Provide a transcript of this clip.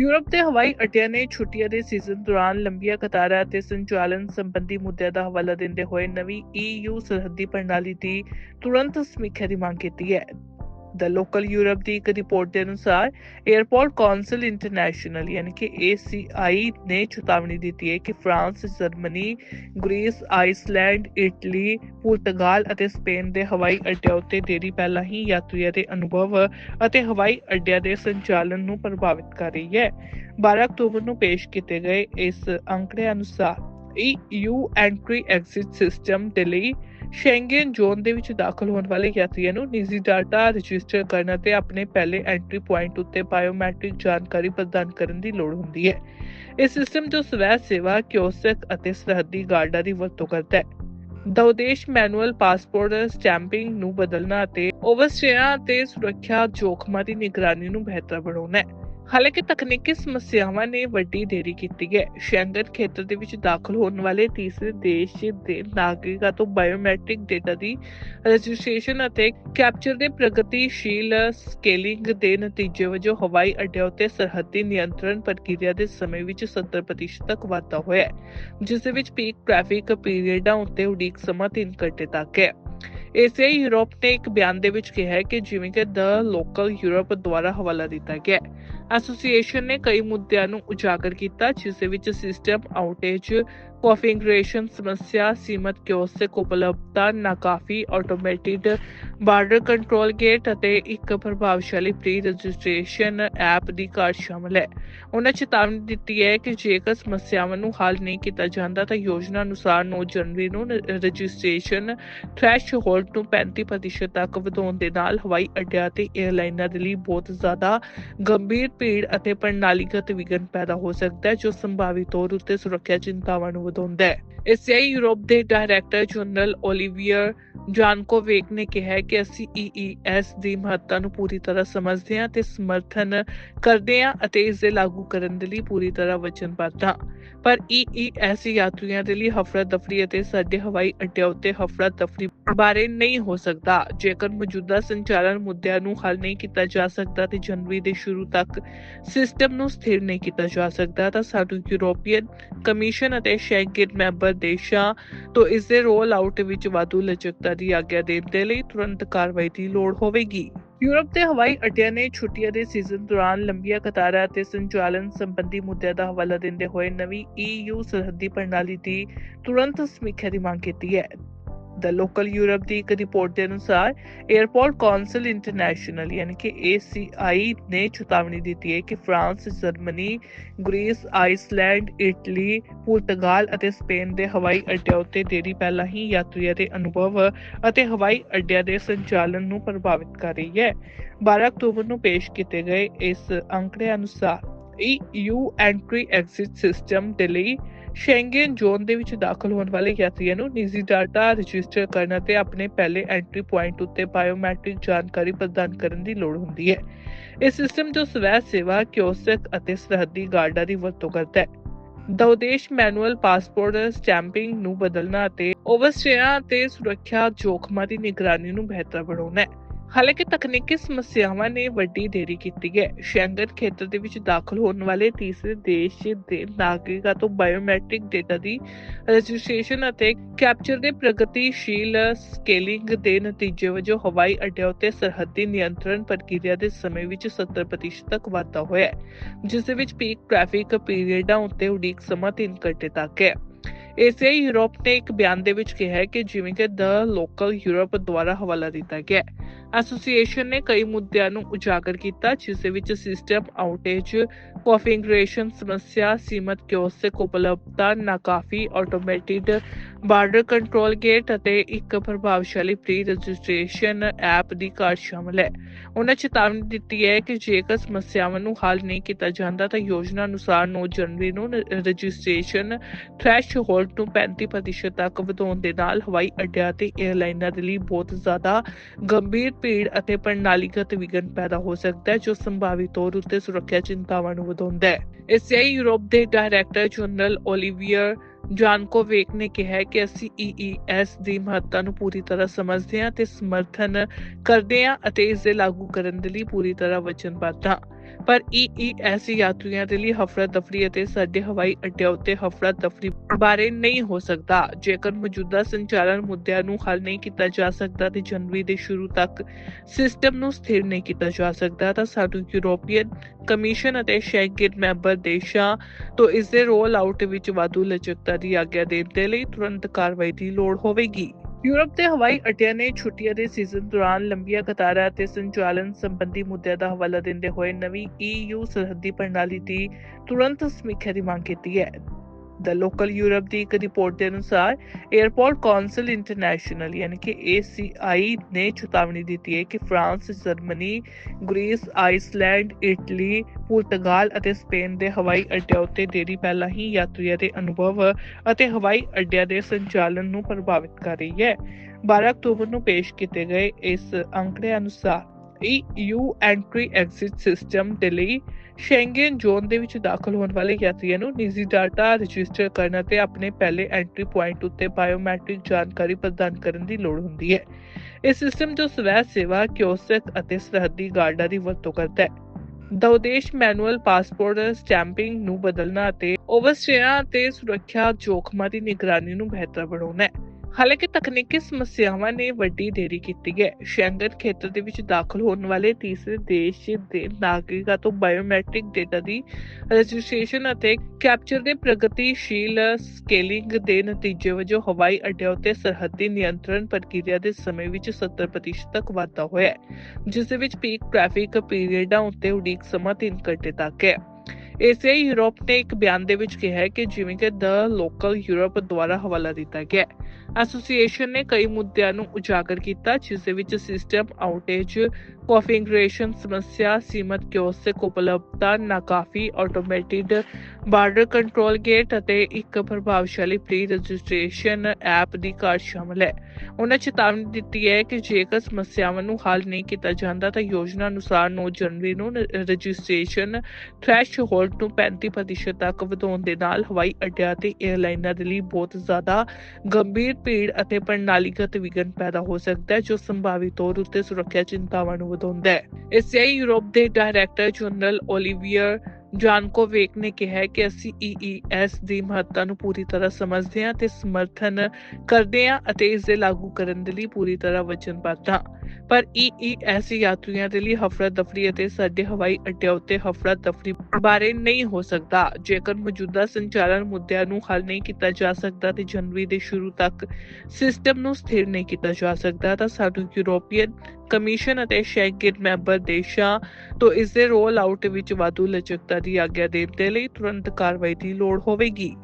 Europe ਦੇ ਹਵਾਈ ਅੱਡਿਆਂ ਨੇ ਛੁੱਟੀਆਂ ਦੇ ਸੀਜ਼ਨ ਦੌਰਾਨ ਲੰਬੀਆਂ ਕਤਾਰਾਂ ਅਤੇ ਸੰਚਾਲਨ ਸੰਬੰਧੀ ਮੁੱਦਿਆਂ ਦਾ ਹਵਾਲਾ ਦਿੰਦੇ ਹੋਏ ਨਵੀਂ EU ਸਰਹੱਦੀ ਪ੍ਰਣਾਲੀ ਦੀ ਤੁਰੰਤ ਸਮੀਖਿਆ ਦੀ ਮੰਗ ਕੀਤੀ ਹੈ। ਦ ਲੋਕਲ ਯੂਰਪ ਦੀ ਇੱਕ ਰਿਪੋਰਟ ਦੇ ਅਨੁਸਾਰ 에ਅਰਪੋਰਟ ਕਾਉਂਸਲ ਇੰਟਰਨੈਸ਼ਨਲ ਯਾਨੀ ਕਿ ACI ਨੇ ਚੇਤਾਵਨੀ ਦਿੱਤੀ ਹੈ ਕਿ France, Germany, Greece, Iceland, Italy, Portugal ਅਤੇ ਸਪੇਨ ਦੇ ਹਵਾਈ ਅੱਡਿਆਂ ਉੱਤੇ ਦੇਰੀ ਪਹਿਲਾਂ ਹੀ ਯਾਤਰੀਆਂ ਦੇ ਅਨੁਭਵ ਅਤੇ ਹਵਾਈ ਅੱਡਿਆਂ ਦੇ ਸੰਚਾਲਨ ਨੂੰ ਪ੍ਰਭਾਵਿਤ ਕਰ ਰਹੀ ਹੈ। 12 ਅਕਤੂਬਰ ਨੂੰ ਪੇਸ਼ ਕੀਤੇ ਗਏ ਇਸ ਅੰਕੜੇ ਅਨੁਸਾਰ EU ਐਂਟਰੀ ਐਗਜ਼ਿਟ ਸਿਸਟਮ ਦੇ ਲਈ ਸ਼ੈਂਗਨ ਜ਼ੋਨ ਦੇ ਵਿੱਚ ਦਾਖਲ ਹੋਣ ਵਾਲੇ ਯਾਤਰੀਆਂ ਨੂੰ ਨਿੱਜੀ ਡਾਟਾ ਰਜਿਸਟਰ ਕਰਨ ਅਤੇ ਆਪਣੇ ਪਹਿਲੇ ਐਂਟਰੀ ਪੁਆਇੰਟ ਉੱਤੇ ਬਾਇਓਮੈਟ੍ਰਿਕ ਜਾਣਕਾਰੀ ਪ੍ਰਦਾਨ ਕਰਨ ਦੀ ਲੋੜ ਹੁੰਦੀ ਹੈ। ਇਹ ਸਿਸਟਮ ਜੋ ਸਵੈ ਸੇਵਾ ਕਿਓਸਕ ਅਤੇ ਸਰਹੱਦੀ ਗਾਰਡਾਂ ਦੀ ਵਰਤੋਂ ਕਰਦਾ ਹੈ। ਦਾ ਉਦੇਸ਼ ਮੈਨੂਅਲ ਪਾਸਪੋਰਟ ਸਟੈਂਪਿੰਗ ਨੂੰ ਬਦਲਣਾ ਅਤੇ ਓਵਰਸਟੇਆਂ ਅਤੇ ਸੁਰੱਖਿਆ ਜੋਖਮਾਂ ਦੀ ਨਿਗਰਾਨੀ ਨੂੰ ਬਿਹਤਰ ਬਣਾਉਣਾ ਹੈ। ਹਾਲਾਂਕਿ ਤਕਨੀਕੀ ਸਮੱਸਿਆਵਾਂ ਨੇ ਵੱਡੀ ਦੇਰੀ ਕੀਤੀ ਹੈ। ਸ਼ੈਂਗਨ ਖੇਤਰ ਦੇ ਵਿੱਚ ਦਾਖਲ ਹੋਣ ਵਾਲੇ ਤੀਸਰੇ ਦੇਸ਼ ਦੇ ਨਾਗਰਿਕਾਂ ਤੋਂ ਬਾਇਓਮੈਟ੍ਰਿਕ ਡੇਟਾ ਦੀ ਰਜਿਸਟ੍ਰੇਸ਼ਨ ਅਤੇ ਕੈਪਚਰ ਦੇ ਪ੍ਰਗਤੀਸ਼ੀਲ ਸਕੇਲਿੰਗ ਦੇ ਨਤੀਜੇ ਵਜੋਂ ਹਵਾਈ ਅੱਡਿਆਂ ਉੱਤੇ ਸਰਹੱਦੀ ਨਿਯੰਤਰਣ ਪ੍ਰਕਿਰਿਆ ਦੇ ਸਮੇਂ ਵਿੱਚ 70% ਤੱਕ ਵਾਧਾ ਹੋਇਆ ਹੈ, ਜਿਸ ਦੇ ਵਿੱਚ ਪੀਕ ਟ੍ਰੈਫਿਕ ਪੀਰੀਅਡਾਂ ਉੱਤੇ ਉਡੀਕ ਸਮਾਂ 3 ਘੰਟੇ ਤੱਕ ਹੈ। ਏਸੀਆਈ ਯੂਰਪ ਨੇ ਇੱਕ ਬਿਆਨ ਦੇ ਵਿੱਚ ਕਿਹਾ ਹੈ ਕਿ ਜਿਵੇਂ ਕਿ ਦ ਲੋਕਲ ਯੂਰਪ ਦੁਆਰਾ ਹਵਾਲਾ ਦਿੱਤਾ ਗਿਆ ਐਸੋਸੀਏਸ਼ਨ ਨੇ ਕਈ ਮੁੱਦਿਆਂ ਨੂੰ ਉਜਾਗਰ ਕੀਤਾ, ਜਿਸ ਦੇ ਵਿੱਚ ਸਿਸਟਮ ਆਊਟੇਜ ਕਨਫਿਗਰੇਸ਼ਨ ਸਮੱਸਿਆ ਸੀਮਤ ਕਿਓਸਕ ਉਪਲਬਧਤਾ ਨਾਕਾਫੀ ਆਟੋਮੇਟਿਡ ਬਾਰਡਰ ਕੰਟਰੋਲ ਗੇਟ ਅਤੇ ਇੱਕ ਪ੍ਰਭਾਵਸ਼ਾਲੀ ਪ੍ਰੀ ਰਜਿਸਟ੍ਰੇਸ਼ਨ ਐਪ ਦੀ ਘਾਟ ਸ਼ਾਮਲ ਹੈ। ਉਹਨਾਂ ਚੇਤਾਵਨੀ ਦਿੱਤੀ ਹੈ ਕਿ ਜੇਕਰ ਸਮੱਸਿਆਵਾਂ ਨੂੰ ਹੱਲ ਨਹੀਂ ਕੀਤਾ ਜਾਂਦਾ ਤਾਂ ਯੋਜਨਾ ਅਨੁਸਾਰ 9 ਜਨਵਰੀ ਨੂੰ ਰਜਿਸਟ੍ਰੇਸ਼ਨ ਥ੍ਰੈਸ਼ਹੋਲਡ ਨੂੰ 35% ਤੱਕ ਵਧਾਉਣ ਦੇ ਨਾਲ ਹਵਾਈ ਅੱਡਿਆਂ ਤੇ 에ਅਰਲਾਈਨਾਂ ਦੇ ਲਈ ਬਹੁਤ ਜ਼ਿਆਦਾ ਗੰਭੀਰ ਭੀੜ ਅਤੇ ਪ੍ਰਣਾਲੀਗਤ ਵਿਘਨ ਪੈਦਾ ਹੋ ਸਕਦਾ ਹੈ, ਜੋ ਸੰਭਾਵੀ ਤੌਰ ਉੱਤੇ ਸੁਰੱਖਿਆ ਚਿੰਤਾਵਾਂ ਨੂੰ ਵਧਾਉਂਦਾ ਹੈ ਐਸਆਈ ਯੂਰਪ ਦੇ ਡਾਇਰੈਕਟਰ ਜਨਰਲ ਓਲੀਵੀਅਰ ਜਾਨਕੋਵੇਕ ਨੇ ਕਿਹਾ ਕਿ ਅਸੀਂ EES ਦੀ ਮਹੱਤਤਾ ਨੂੰ ਪੂਰੀ ਤਰ੍ਹਾਂ ਸਮਝਦੇ ਹਾਂ ਤੇ ਸਮਰਥਨ ਕਰਦੇ ਹਾਂ ਅਤੇ ਇਸ ਦੇ ਲਾਗੂ ਕਰਨ ਦੇ ਲਈ ਪੂਰੀ ਤਰ੍ਹਾਂ ਵਚਨਬੱਧ ਹਾਂ। ਪਰ EES ਯਾਤਰੀਆਂ ਦੇ ਲਈ ਹਫੜਾ ਦਫੜੀ ਅਤੇ ਸਾਡੇ ਹਵਾਈ ਅੱਡਿਆਂ ਉੱਤੇ ਹਫੜਾ ਦਫੜੀ ਬਾਰੇ ਨਹੀਂ ਹੋ ਸਕਦਾ। ਜੇਕਰ ਮੌਜੂਦਾ ਸੰਚਾਲਨ ਮੁੱਦਿਆਂ ਨੂੰ ਹੱਲ ਨਹੀਂ ਕੀਤਾ ਜਾ ਸਕਦਾ ਤੇ ਜਨਵਰੀ ਦੇ ਸ਼ੁਰੂ ਤੱਕ ਸਿਸਟਮ ਨੂੰ ਸਥਿਰ ਨਹੀਂ ਕੀਤਾ ਜਾ ਸਕਦਾ, ਤਾਂ ਸਾਨੂੰ ਯੂਰੋਪੀਅਨ ਕਮਿਸ਼ਨ ਅਤੇ ਸ਼ੈਂਗਨ ਮੈਂਬਰ ਦੇਸ਼ਾਂ ਤੋਂ ਇਸ ਦੇ ਰੋਲ ਆਊਟ ਵਿੱਚ ਵਾਧੂ ਲਚਕਤਾ ਦੀ ਆਗਿਆ ਦੇਣ ਦੇ ਲਈ ਤੁਰੰਤ ਕਾਰਵਾਈ ਦੀ ਲੋੜ ਹੋਵੇਗੀ ਯੂਰਪ ਦੇ ਹਵਾਈ ਅੱਡਿਆਂ ਨੇ ਛੁੱਟੀਆਂ ਦੇ ਸੀਜ਼ਨ ਦੌਰਾਨ ਲੰਬੀਆਂ ਕਤਾਰਾਂ ਅਤੇ ਸੰਚਾਲਨ ਸੰਬੰਧੀ ਮੁੱਦਿਆਂ ਦਾ ਹਵਾਲਾ ਦਿੰਦੇ ਹੋਏ ਨਵੀਂ EU ਸਰਹੱਦੀ ਪ੍ਰਣਾਲੀ ਦੀ ਤੁਰੰਤ ਸਮੀਖਿਆ ਦੀ ਮੰਗ ਕੀਤੀ ਹੈ। ਦ ਲੋਕਲ ਯੂਰਪ ਦੀ ਇੱਕ ਰਿਪੋਰਟ ਦੇ ਅਨੁਸਾਰ 에ਅਰਪੋਰਟ ਕਾਉਂਸਲ ਇੰਟਰਨੈਸ਼ਨਲ ਯਾਨੀ ਕਿ ACI ਨੇ ਚੇਤਾਵਨੀ ਦਿੱਤੀ ਹੈ ਕਿ France, Germany, Greece, Iceland, Italy, Portugal ਅਤੇ ਸਪੇਨ ਦੇ ਹਵਾਈ ਅੱਡਿਆਂ ਉੱਤੇ ਦੇਰੀ ਪਹਿਲਾਂ ਹੀ ਯਾਤਰੀਆਂ ਦੇ ਅਨੁਭਵ ਅਤੇ ਹਵਾਈ ਅੱਡਿਆਂ ਦੇ ਸੰਚਾਲਨ ਨੂੰ ਪ੍ਰਭਾਵਿਤ ਕਰ ਰਹੀ ਹੈ। 12 ਅਕਤੂਬਰ ਨੂੰ ਪੇਸ਼ ਕੀਤੇ ਗਏ ਇਸ ਅੰਕੜੇ ਅਨੁਸਾਰ EU ਐਂਟਰੀ ਐਗਜ਼ਿਟ ਸਿਸਟਮ ਦੇ ਲਈ ਸ਼ੈਂਗਨ ਜ਼ੋਨ ਦੇ ਵਿੱਚ ਦਾਖਲ ਹੋਣ ਵਾਲੇ ਯਾਤਰੀਆਂ ਨੂੰ ਨਿੱਜੀ ਡਾਟਾ ਰਜਿਸਟਰ ਕਰਨ ਅਤੇ ਆਪਣੇ ਪਹਿਲੇ ਐਂਟਰੀ ਪੁਆਇੰਟ ਉੱਤੇ ਬਾਇਓਮੈਟ੍ਰਿਕ ਜਾਣਕਾਰੀ ਪ੍ਰਦਾਨ ਕਰਨ ਦੀ ਲੋੜ ਹੁੰਦੀ ਹੈ। ਇਹ ਸਿਸਟਮ ਜੋ ਸਵੈ ਸੇਵਾ, ਕਿਓਸਕ ਅਤੇ ਸਰਹੱਦੀ ਗਾਰਡਾਂ ਦੀ ਵਰਤੋਂ ਕਰਦਾ ਹੈ ਦਾ ਉਦੇਸ਼ ਮੈਨੂਅਲ ਪਾਸਪੋਰਟ ਸਟੈਂਪਿੰਗ ਨੂੰ ਬਦਲਣਾ ਅਤੇ ਓਵਰਸਟੇਆਂ ਅਤੇ ਸੁਰੱਖਿਆ ਜੋਖਮਾਂ ਦੀ ਨਿਗਰਾਨੀ ਨੂੰ ਬਿਹਤਰ ਬਣਾਉਣਾ ਹੈ। ਹਾਲਾਂਕਿ ਤਕਨੀਕੀ ਸਮੱਸਿਆਵਾਂ ਨੇ ਵੱਡੀ ਦੇਰੀ ਕੀਤੀ ਹੈ। ਸ਼ੈਂਗਨ ਖੇਤਰ ਦੇ ਵਿੱਚ ਦਾਖਲ ਹੋਣ ਵਾਲੇ ਤੀਸਰੇ ਦੇਸ਼ ਦੇ ਨਾਗਰਿਕਾਂ ਤੋਂ ਬਾਇਓਮੈਟ੍ਰਿਕ ਡੇਟਾ ਦੀ ਰਜਿਸਟ੍ਰੇਸ਼ਨ ਅਤੇ ਕੈਪਚਰ ਦੇ ਪ੍ਰਗਤੀਸ਼ੀਲ ਸਕੇਲਿੰਗ ਦੇ ਨਤੀਜੇ ਵਜੋਂ ਹਵਾਈ ਅੱਡਿਆਂ ਉੱਤੇ ਸਰਹੱਦੀ ਨਿਯੰਤਰਣ ਪ੍ਰਕਿਰਿਆ ਦੇ ਸਮੇਂ ਵਿੱਚ 70% ਤੱਕ ਵਾਧਾ ਹੋਇਆ ਜਿਸ ਦੇ ਵਿੱਚ ਪੀਕ ਟ੍ਰੈਫਿਕ ਪੀਰੀਅਡਾਂ ਉੱਤੇ ਉਡੀਕ ਸਮਾਂ 3 ਘੰਟੇ ਤੱਕ ਹੈ। ਏਸੀਆਈ ਯੂਰਪ ਨੇ ਇੱਕ ਬਿਆਨ ਦੇ ਵਿੱਚ ਕਿਹਾ ਹੈ ਕਿ ਜਿਵੇਂ ਕਿ ਦ ਲੋਕਲ ਯੂਰਪ ਦੁਆਰਾ ਹਵਾਲਾ ਦਿੱਤਾ ਗਿਆ ਐਸੋਸੀਏਸ਼ਨ ਨੇ ਕਈ ਮੁੱਦਿਆਂ ਨੂੰ ਉਜਾਗਰ ਕੀਤਾ, ਜਿਸ ਦੇ ਵਿੱਚ ਸਿਸਟਮ ਆਊਟੇਜ, ਕਨਫਿਗਰੇਸ਼ਨ ਸਮੱਸਿਆ, ਸੀਮਤ ਕਿਓਸਕ ਉਪਲਬਧਤਾ, ਨਾਕਾਫੀ, ਆਟੋਮੇਟਿਡ ਬਾਰਡਰ ਕੰਟਰੋਲ ਗੇਟ ਅਤੇ ਇੱਕ ਪ੍ਰਭਾਵਸ਼ਾਲੀ ਪ੍ਰੀ ਰਜਿਸਟ੍ਰੇਸ਼ਨ ਐਪ ਦੀ ਕਾਰ ਸ਼ਾਮਲ ਹੈ। ਉਹਨਾਂ ਚੇਤਾਵਨੀ ਦਿੱਤੀ ਹੈ ਕਿ ਜੇਕਰ ਸਮੱਸਿਆਵਾਂ ਨੂੰ ਹੱਲ ਨਹੀਂ ਕੀਤਾ ਜਾਂਦਾ ਤਾਂ ਯੋਜਨਾ ਅਨੁਸਾਰ 9 ਜਨਵਰੀ ਨੂੰ ਰਜਿਸਟ੍ਰੇਸ਼ਨ ਥ੍ਰੈਸ਼ਹੋਲਡ ਨੂੰ 35% ਤੱਕ ਵਧਾਉਣ ਦੇ ਨਾਲ ਹਵਾਈ ਅੱਡਿਆਂ ਤੇ 에ਅਰਲਾਈਨਾਂ ਦੇ ਲਈ ਬਹੁਤ ਜ਼ਿਆਦਾ ਗੰਭੀਰ ਭੀੜ ਅਤੇ ਪ੍ਰਣਾਲੀਗਤ ਵਿਘਨ ਪੈਦਾ ਹੋ ਸਕਦਾ ਹੈ, ਜੋ ਸੰਭਾਵੀ ਤੌਰ ਉੱਤੇ ਸੁਰੱਖਿਆ ਚਿੰਤਾਵਾਂ ਨੂੰ ਵਧਾਉਂਦਾ ਹੈ। ਐਸਆਈ ਯੂਰਪ ਦੇ ਡਾਇਰੈਕਟਰ ਜਨਰਲ ਓਲੀਵੀਅਰ ਜਾਨਕੋਵੇਕ ਨੇ ਕਿਹਾ ਕਿ ਅਸੀਂ EES ਦੀ ਮਹੱਤਤਾ ਨੂੰ ਪੂਰੀ ਤਰ੍ਹਾਂ ਸਮਝਦੇ ਹਾਂ ਤੇ ਸਮਰਥਨ ਕਰਦੇ ਹਾਂ ਅਤੇ ਇਸ ਦੇ ਲਾਗੂ ਕਰਨ ਦੇ ਲਈ ਪੂਰੀ ਤਰ੍ਹਾਂ ਵਚਨਬੱਧ ਹਾਂ। ਪਰ ਈਈਐਸ ਯਾਤਰੀਆਂ ਦੇ ਲਈ ਹਫੜਾ ਦਫੜੀ ਅਤੇ ਸਾਡੇ ਹਵਾਈ ਅੱਡਿਆਂ ਉੱਤੇ ਹਫੜਾ ਦਫੜੀ ਬਾਰੇ ਨਹੀਂ ਹੋ ਸਕਦਾ। ਜੇਕਰ ਮੌਜੂਦਾ ਸੰਚਾਲਨ ਮੁੱਦਿਆਂ ਨੂੰ ਹੱਲ ਨਹੀਂ ਕੀਤਾ ਜਾ ਸਕਦਾ ਤੇ ਜਨਵਰੀ ਦੇ ਸ਼ੁਰੂ ਤੱਕ ਸਿਸਟਮ ਨੂੰ ਸਥਿਰ ਨਹੀਂ ਕੀਤਾ ਜਾ ਸਕਦਾ, ਤਾਂ ਸਾਨੂੰ ਯੂਰੋਪੀਅਨ ਕਮਿਸ਼ਨ ਅਤੇ ਸ਼ੈਂਗਨ ਮੈਂਬਰ ਦੇਸ਼ਾਂ ਤੋਂ ਇਸ ਦੇ ਰੋਲ ਆਊਟ ਵਿੱਚ ਵਾਧੂ ਲਚਕਤਾ ਦੀ ਆਗਿਆ ਦੇਣ ਦੇ ਲਈ ਤੁਰੰਤ ਕਾਰਵਾਈ ਦੀ ਲੋੜ ਹੋਵੇਗੀ। ਯੂਰਪ ਦੇ ਹਵਾਈ ਅੱਡਿਆਂ ਨੇ ਛੁੱਟੀਆਂ ਦੇ ਸੀਜ਼ਨ ਦੌਰਾਨ ਲੰਬੀਆਂ ਕਤਾਰਾਂ ਅਤੇ ਸੰਚਾਲਨ ਸੰਬੰਧੀ ਮੁੱਦਿਆਂ ਦਾ ਹਵਾਲਾ ਦਿੰਦੇ ਹੋਏ ਨਵੀਂ EU ਸਰਹੱਦੀ ਪ੍ਰਣਾਲੀ ਦੀ ਤੁਰੰਤ ਸਮੀਖਿਆ ਦੀ ਮੰਗ ਕੀਤੀ ਹੈ। ਦ ਲੋਕਲ ਯੂਰਪ ਦੀ ਇੱਕ ਰਿਪੋਰਟ ਦੇ ਅਨੁਸਾਰ 에ਅਰਪੋਰਟ ਕਾਉਂਸਲ ਇੰਟਰਨੈਸ਼ਨਲ ਯਾਨੀ ਕਿ ACI ਨੇ ਚੇਤਾਵਨੀ ਦਿੱਤੀ ਹੈ ਕਿ France, Germany, Greece, Iceland, Italy, Portugal ਅਤੇ ਸਪੇਨ ਦੇ ਹਵਾਈ ਅੱਡਿਆਂ ਉੱਤੇ ਦੇਰੀ ਪਹਿਲਾਂ ਹੀ ਯਾਤਰੀਆਂ ਦੇ ਅਨੁਭਵ ਅਤੇ ਹਵਾਈ ਅੱਡਿਆਂ ਦੇ ਸੰਚਾਲਨ ਨੂੰ ਪ੍ਰਭਾਵਿਤ ਕਰ ਰਹੀ ਹੈ। 12 ਅਕਤੂਬਰ ਨੂੰ ਪੇਸ਼ ਕੀਤੇ ਗਏ ਇਸ ਅੰਕੜੇ ਅਨੁਸਾਰ EU ਐਂਟਰੀ ਐਗਜ਼ਿਟ ਸਿਸਟਮ ਦੇ ਲਈ ਸ਼ੈਂਗਨ ਜ਼ੋਨ ਦੇ ਵਿੱਚ ਦਾਖਲ ਹੋਣ ਵਾਲੇ ਯਾਤਰੀਆਂ ਨੂੰ ਨਿੱਜੀ ਡਾਟਾ ਰਜਿਸਟਰ ਕਰਨ ਅਤੇ ਆਪਣੇ ਪਹਿਲੇ ਐਂਟਰੀ ਪੁਆਇੰਟ ਉੱਤੇ ਬਾਇਓਮੈਟ੍ਰਿਕ ਜਾਣਕਾਰੀ ਪ੍ਰਦਾਨ ਕਰਨ ਦੀ ਲੋੜ ਹੁੰਦੀ ਹੈ। ਇਹ ਸਿਸਟਮ ਜੋ ਸਵੈ ਸੇਵਾ, ਕਿਓਸਕ ਅਤੇ ਸਰਹੱਦੀ ਗਾਰਡਾਂ ਦੀ ਵਰਤੋਂ ਕਰਦਾ ਹੈ। ਦਾ ਉਦੇਸ਼ ਮੈਨੂਅਲ ਪਾਸਪੋਰਟ ਸਟੈਂਪਿੰਗ ਨੂੰ ਬਦਲਣਾ ਅਤੇ ਓਵਰਸਟੇਆਂ ਅਤੇ ਸੁਰੱਖਿਆ ਜੋਖਮਾਂ ਦੀ ਨਿਗਰਾਨੀ ਨੂੰ ਬਿਹਤਰ ਬਣਾਉਣਾ ਹੈ। ਹਾਲਾਂਕਿ ਤਕਨੀਕੀ ਸਮੱਸਿਆਵਾਂ ਨੇ ਵੱਡੀ ਦੇਰੀ ਕੀਤੀ ਹੈ। ਸ਼ੈਂਗਨ ਖੇਤਰ ਦੇ ਵਿੱਚ ਦਾਖਲ ਹੋਣ ਵਾਲੇ ਤੀਸਰੇ ਦੇਸ਼ ਦੇ ਨਾਗਰਿਕਾਂ ਤੋਂ ਬਾਇਓਮੈਟ੍ਰਿਕ ਡੇਟਾ ਦੀ ਰਜਿਸਟ੍ਰੇਸ਼ਨ ਅਤੇ ਕੈਪਚਰ ਦੇ ਪ੍ਰਗਤੀਸ਼ੀਲ ਸਕੇਲਿੰਗ ਦੇ ਨਤੀਜੇ ਵਜੋਂ ਹਵਾਈ ਅੱਡਿਆਂ ਉੱਤੇ ਸਰਹੱਦੀ ਨਿਯੰਤਰਣ ਪ੍ਰਕਿਰਿਆ ਦੇ ਸਮੇਂ ਵਿੱਚ 70% ਤੱਕ ਵਾਧਾ ਹੋਇਆ ਹੈ, ਜਿਸ ਦੇ ਵਿੱਚ ਪੀਕ ਟ੍ਰੈਫਿਕ ਪੀਰੀਅਡਾਂ ਉੱਤੇ ਉਡੀਕ ਸਮਾਂ 3 ਘੰਟੇ ਤੱਕ ਹੈ। ਇਸੇ ਯੂਰਪ ਨੇ ਇੱਕ ਬਿਆਨ ਦੇ ਵਿੱਚ ਕਿਹਾ ਹੈ ਕਿ ਜਿਵੇਂ ਕਿ ਦ ਲੋਕਲ ਯੂਰਪ ਦੁਆਰਾ ਹਵਾਲਾ ਦਿੱਤਾ ਗਿਆ ਐਸੋਸੀਏਸ਼ਨ ਨੇ ਕਈ ਮੁੱਦਿਆਂ ਨੂੰ ਉਜਾਗਰ ਕੀਤਾ, ਜਿਸ ਦੇ ਵਿੱਚ ਸਿਸਟਮ ਆਊਟੇਜ ਕਨਫਿਗਰੇਸ਼ਨ ਸਮੱਸਿਆ, ਸੀਮਤ ਕਿਓਸਕ ਉਪਲਬਧਤਾ ਨਾਕਾਫੀ ਆਟੋਮੇਟਿਡ ਬਾਰਡਰ ਕੰਟਰੋਲ ਗੇਟ ਅਤੇ ਇੱਕ ਪ੍ਰਭਾਵਸ਼ਾਲੀ ਪ੍ਰੀ ਰਜਿਸਟ੍ਰੇਸ਼ਨ ਐਪ ਦੀ ਘਾਟ ਸ਼ਾਮਲ ਹੈ। ਉਹਨਾਂ ਚੇਤਾਵਨੀ ਦਿੱਤੀ ਹੈ ਕਿ ਜੇਕਰ ਸਮੱਸਿਆਵਾਂ ਨੂੰ ਹੱਲ ਨਹੀਂ ਕੀਤਾ ਜਾਂਦਾ ਤਾਂ ਯੋਜਨਾ ਅਨੁਸਾਰ 9 ਜਨਵਰੀ ਨੂੰ ਰਜਿਸਟ੍ਰੇਸ਼ਨ ਥ੍ਰੈਸ਼ਹੋਲਡ ਨੂੰ 35% ਤੱਕ ਵਧਾਉਣ ਦੇ ਨਾਲ ਹਵਾਈ ਅੱਡਿਆਂ ਤੇ 에ਅਰਲਾਈਨਾਂ ਦੇ ਲਈ ਬਹੁਤ ਜ਼ਿਆਦਾ ਗੰਭੀਰ ਭੀੜ ਅਤੇ ਪ੍ਰਣਾਲੀਗਤ ਵਿਘਨ ਪੈਦਾ ਹੋ ਸਕਦਾ ਹੈ, ਜੋ ਸੰਭਾਵੀ ਤੌਰ ਉੱਤੇ ਸੁਰੱਖਿਆ ਚਿੰਤਾਵਾਂ ਨੂੰ ਵਧਾਉਂਦਾ ਹੈ ਇਸੇ ਯੂਰਪ ਦੇ ਡਾਇਰੈਕਟਰ ਜਨਰਲ ਓਲੀਵੀਅਰ ਜਾਨਕੋਵੇਕ ਨੇ ਕਿਹਾ ਕਿ ਅਸੀਂ EES ਦੀ ਮਹੱਤਤਾ ਨੂੰ ਪੂਰੀ ਤਰ੍ਹਾਂ ਸਮਝਦੇ ਹਾਂ ਤੇ ਸਮਰਥਨ ਕਰਦੇ ਹਾਂ ਅਤੇ ਇਸ ਦੇ ਲਾਗੂ ਕਰਨ ਦੇ ਲਈ ਪੂਰੀ ਤਰ੍ਹਾਂ ਵਚਨਬੱਧ ਹਾਂ। ਪਰ EES ਯਾਤਰੀਆਂ ਦੇ ਲਈ ਹਫੜਾ ਦਫੜੀ ਅਤੇ ਸਾਡੇ ਹਵਾਈ ਅੱਡਿਆਂ ਉੱਤੇ ਹਫੜਾ ਦਫੜੀ ਬਾਰੇ ਨਹੀਂ ਹੋ ਸਕਦਾ। ਜੇਕਰ ਮੌਜੂਦਾ ਸੰਚਾਲਨ ਮੁੱਦਿਆਂ ਨੂੰ ਹੱਲ ਨਹੀਂ ਕੀਤਾ ਜਾ ਸਕਦਾ ਤੇ ਜਨਵਰੀ ਦੇ ਸ਼ੁਰੂ ਤੱਕ ਸਿਸਟਮ ਨੂੰ ਸਥਿਰ ਨਹੀਂ ਕੀਤਾ ਜਾ ਸਕਦਾ, ਤਾਂ ਸਾਨੂੰ ਯੂਰੋਪੀਅਨ ਕਮਿਸ਼ਨ ਅਤੇ ਸ਼ੈਂਗਨ ਮੈਂਬਰ ਦੇਸ਼ਾਂ ਤੋਂ ਇਸ ਦੇ ਰੋਲ ਆਊਟ ਵਿੱਚ ਵਾਧੂ ਲਚਕਤਾ ਦੀ ਆਗਿਆ ਦੇਣ ਦੇ ਲਈ ਤੁਰੰਤ ਕਾਰਵਾਈ ਦੀ ਲੋੜ ਹੋਵੇਗੀ।